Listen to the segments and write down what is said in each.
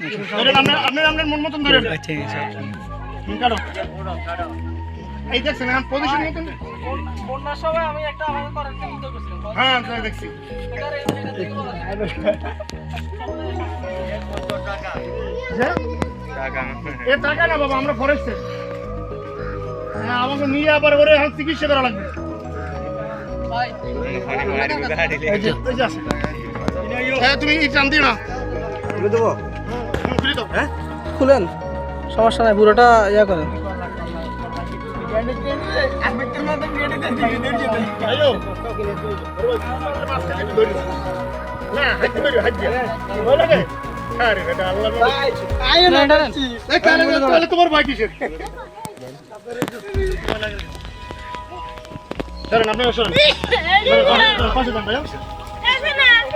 আপনার মন মতন ধরেন। ঠিক আছে কাটো। এই দেখছেন এখন পজিশন মতন? বন্যার সময় আমি একটা আমাদের করেন্টে উদ্যোগ করেছিলাম হ্যাঁ তাই দেখছি? এ টাকা না বাবা আমরা ফরেস্টের হ্যাঁ আমাকে নিয়ে আবার ওরে এখন চিকিৎসা করা লাগবে। হ্যাঁ তুমি টান দিও না। খুলে খুলেন সমস্যা নাই পুরোটা ইয়া করেন তোমার কিসের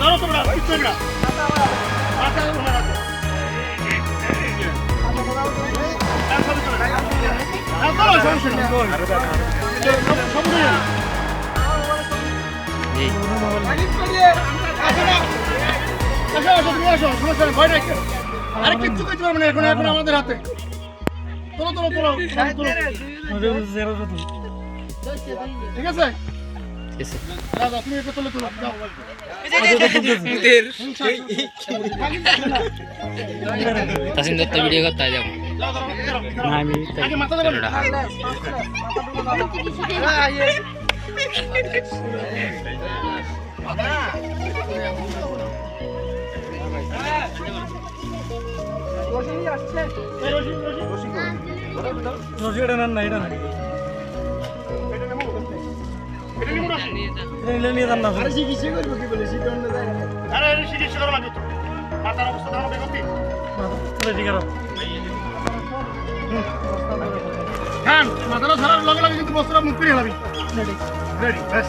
ধরো তোমরা কিছু না মাথা তোমরা রাখো। আরে কিচ্ছু কিছু পারবে না এখন এখন আমাদের হাতে। তোলো তোলো তোলো তোলো ঠিক আছে? এটা যাও তাসিম দত্ত ভিডিও করতে যাব। আমি মাথা দেবেন রসিটা না নিয়ে যান না আরে এটা চিকিৎসা করা লাগবে তো। মাথার অবস্থা দেখানো বেগতি তাহলে ঠিক আছে হ্যাঁ মাথাটা ছাড়ার লগে লগে কিন্তু বস্তুটা মুখ করে হেলাবি রেডি ব্যাস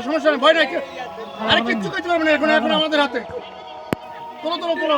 সমস্যা ভয় নাই আরে কিচ্ছু কিছু পারবে না এখন এখন আমাদের হাতে। তোলো তোলো তোলো